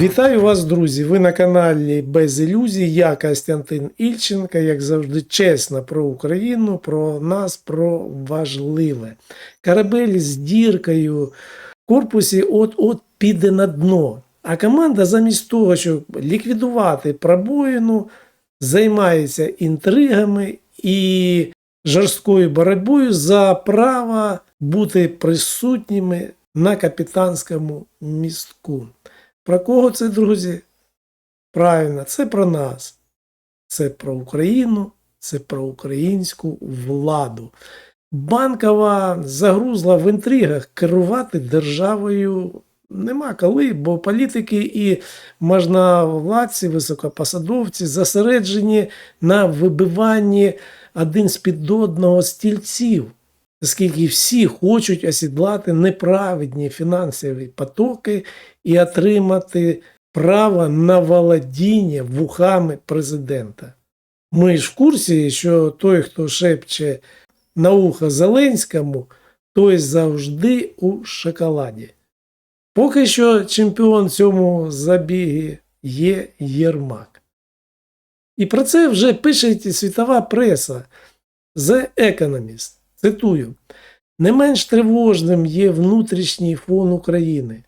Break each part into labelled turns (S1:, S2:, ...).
S1: Вітаю вас, друзі! Ви на каналі Без ілюзій. Я Костянтин Ільченко, як завжди, чесно про Україну, про нас, про важливе. Корабель з діркою в корпусі от-от піде на дно. А команда замість того, щоб ліквідувати пробоїну, займається інтригами і жорсткою боротьбою за право бути присутніми на капітанському містку. Про кого це, друзі? Правильно, це про нас. Це про Україну, це про українську владу. Банкова загрузла в інтригах керувати державою нема коли, бо політики і можновладці, високопосадовці зосереджені на вибиванні один з під одного стільців, оскільки всі хочуть осідлати неправедні фінансові потоки і отримати право на володіння вухами президента. Ми ж в курсі, що той, хто шепче на ухо Зеленському, той завжди у шоколаді. Поки що чемпіон цьому забігі є Єрмак. І про це вже пише світова преса The Economist. Цитую. Не менш тривожним є внутрішній фон України.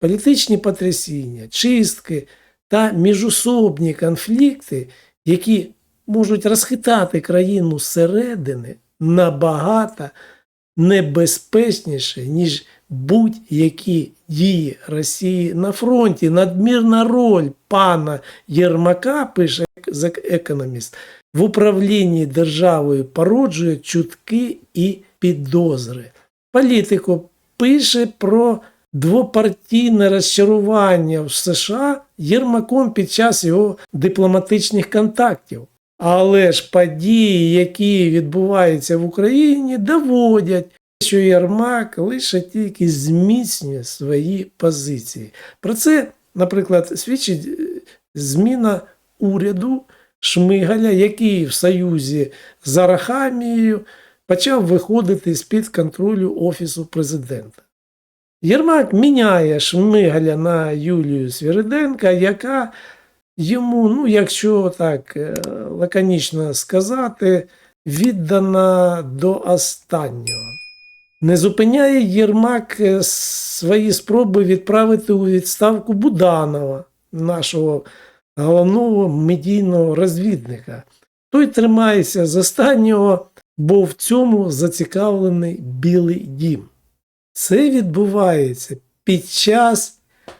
S1: Політичні потрясіння, чистки та міжособні конфлікти, які можуть розхитати країну зсередини, набагато небезпечніше, ніж будь-які дії Росії на фронті. Надмірна роль пана Єрмака, пише Economist, в управлінні державою породжує чутки і підозри. Політико пише про двопартійне розчарування в США Єрмаком під час його дипломатичних контактів. Але ж події, які відбуваються в Україні, доводять, що Єрмак лише тільки зміцнює свої позиції. Про це, наприклад, свідчить е, зміна уряду Шмигаля, який в союзі з Арахамією почав виходити з-під контролю Офісу президента. Єрмак міняє Шмигаля на Юлію Свіриденка, яка йому, ну, якщо так е, лаконічно сказати, віддана до останнього. Не зупиняє Єрмак е, свої спроби відправити у відставку Буданова, нашого головного медійного розвідника. Той тримається з останнього, бо в цьому зацікавлений Білий дім. Це відбувається під час,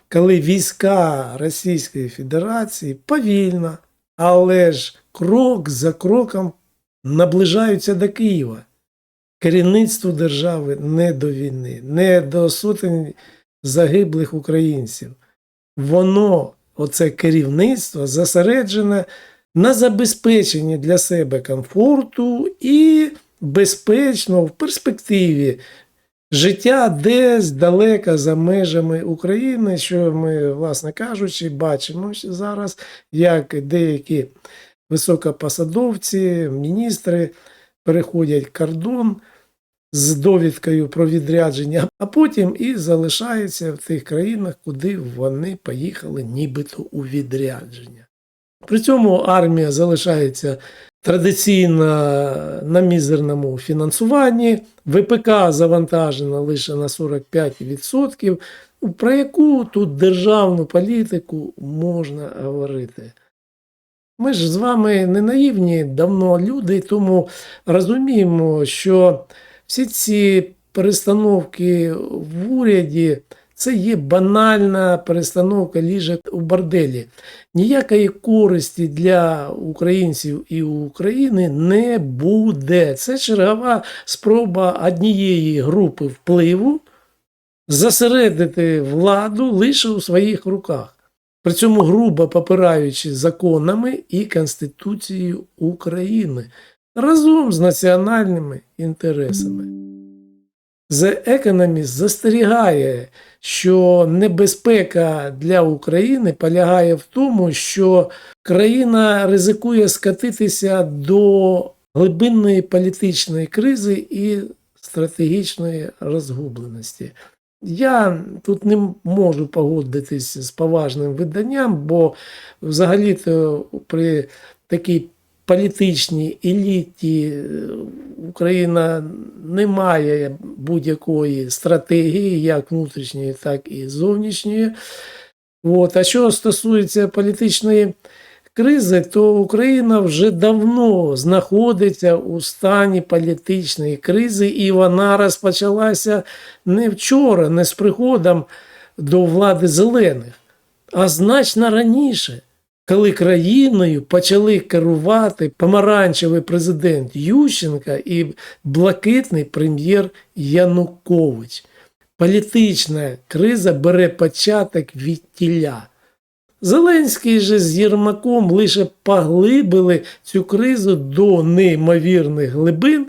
S1: коли війська Російської Федерації повільно, але ж крок за кроком наближаються до Києва. Керівництву держави не до війни, не до сотень загиблих українців. Воно, оце керівництво, зосереджене на забезпеченні для себе комфорту і безпечно в перспективі життя десь далеко за межами України, що ми, власне кажучи, бачимо зараз, як деякі високопосадовці, міністри переходять кордон з довідкою про відрядження, а потім і залишаються в тих країнах, куди вони поїхали нібито у відрядження. При цьому армія залишається традиційно на мізерному фінансуванні, ВПК завантажена лише на 45%. Про яку тут державну політику можна говорити? Ми ж з вами не наївні давно люди, тому розуміємо, що всі ці перестановки в уряді це є банальна перестановка ліжок у борделі. Ніякої користі для українців і України не буде. Це чергова спроба однієї групи впливу зосередити владу лише у своїх руках. При цьому грубо попираючи законами і Конституцією України разом з національними інтересами. The Economist застерігає, що небезпека для України полягає в тому, що країна ризикує скатитися до глибинної політичної кризи і стратегічної розгубленості. Я тут не можу погодитись з поважним виданням, бо взагалі-то при такій політичній еліті е, Україна не має будь-якої стратегії, як внутрішньої, так і зовнішньої. От. А що стосується політичної кризи, то Україна вже давно знаходиться у стані політичної кризи, і вона розпочалася не вчора, не з приходом до влади зелених, а значно раніше, коли країною почали керувати помаранчевий президент Ющенка і блакитний прем'єр Янукович. Політична криза бере початок від тіля. Зеленський же з Єрмаком лише поглибили цю кризу до неймовірних глибин,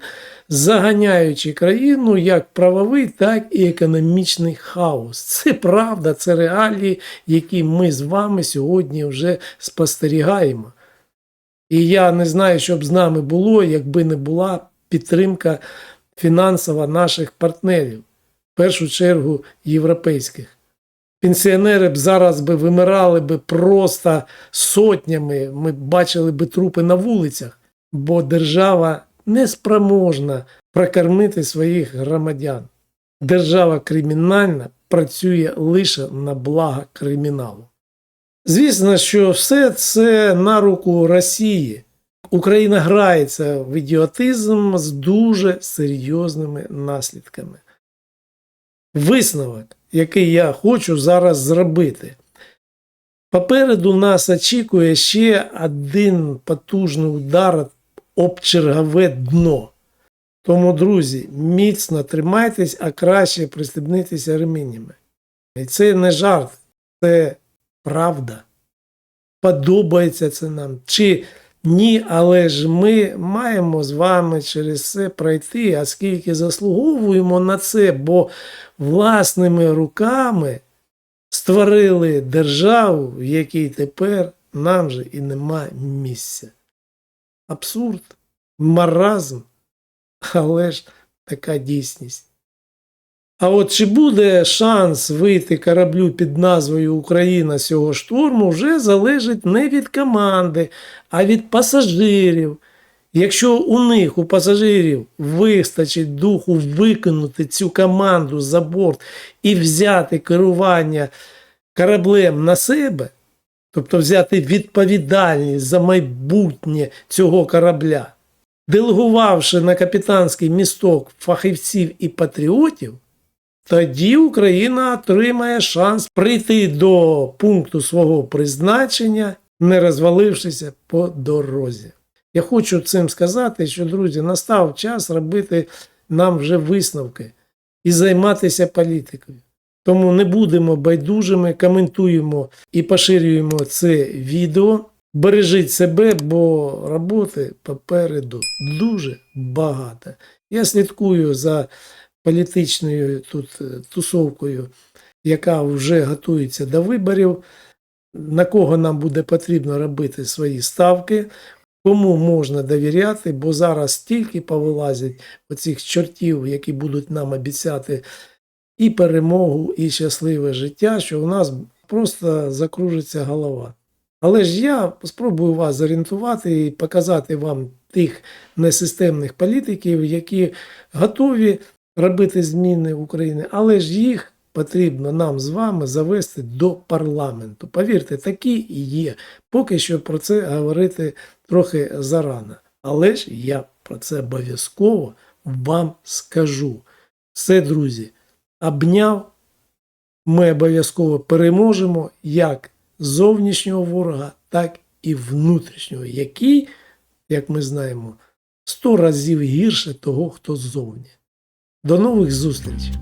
S1: заганяючи країну як правовий, так і економічний хаос. Це правда, це реалії, які ми з вами сьогодні вже спостерігаємо. І я не знаю, що б з нами було, якби не була підтримка фінансова наших партнерів, в першу чергу європейських. Пенсіонери б зараз би вимирали би просто сотнями. Ми бачили би трупи на вулицях, бо держава не спроможна прокормити своїх громадян. Держава кримінальна працює лише на благо криміналу. Звісно, що все це на руку Росії. Україна грається в ідіотизм з дуже серйозними наслідками. Висновок, який я хочу зараз зробити. Попереду нас очікує ще один потужний удар об чергове дно. Тому, друзі, міцно тримайтесь, а краще пристебнитися ременями. І це не жарт, це правда. Подобається це нам. Чи ні, але ж ми маємо з вами через це пройти, оскільки заслуговуємо на це, бо власними руками створили державу, в якій тепер нам же і нема місця. Абсурд, маразм, але ж така дійсність. А от чи буде шанс вийти кораблю під назвою Україна з цього шторму, вже залежить не від команди, а від пасажирів. Якщо у них, у пасажирів, вистачить духу викинути цю команду за борт і взяти керування кораблем на себе, тобто взяти відповідальність за майбутнє цього корабля, делегувавши на капітанський місток фахівців і патріотів, тоді Україна отримає шанс прийти до пункту свого призначення, не розвалившися по дорозі. Я хочу цим сказати, що, друзі, настав час робити нам вже висновки і займатися політикою. Тому не будемо байдужими, коментуємо і поширюємо це відео. Бережіть себе, бо роботи попереду дуже багато. Я слідкую за політичною тут е, тусовкою, яка вже готується до виборів, на кого нам буде потрібно робити свої ставки, кому можна довіряти, бо зараз стільки повилазять оцих чортів, які будуть нам обіцяти і перемогу, і щасливе життя, що у нас просто закружиться голова. Але ж я спробую вас зорієнтувати і показати вам тих несистемних політиків, які готові робити зміни в Україні, але ж їх потрібно нам з вами завести до парламенту. Повірте, такі і є. Поки що про це говорити трохи зарано. Але ж я про це обов'язково вам скажу. Все, друзі, обняв. Ми обов'язково переможемо як зовнішнього ворога, так і внутрішнього, який, як ми знаємо, сто разів гірше того, хто ззовні. До нових зустрічей!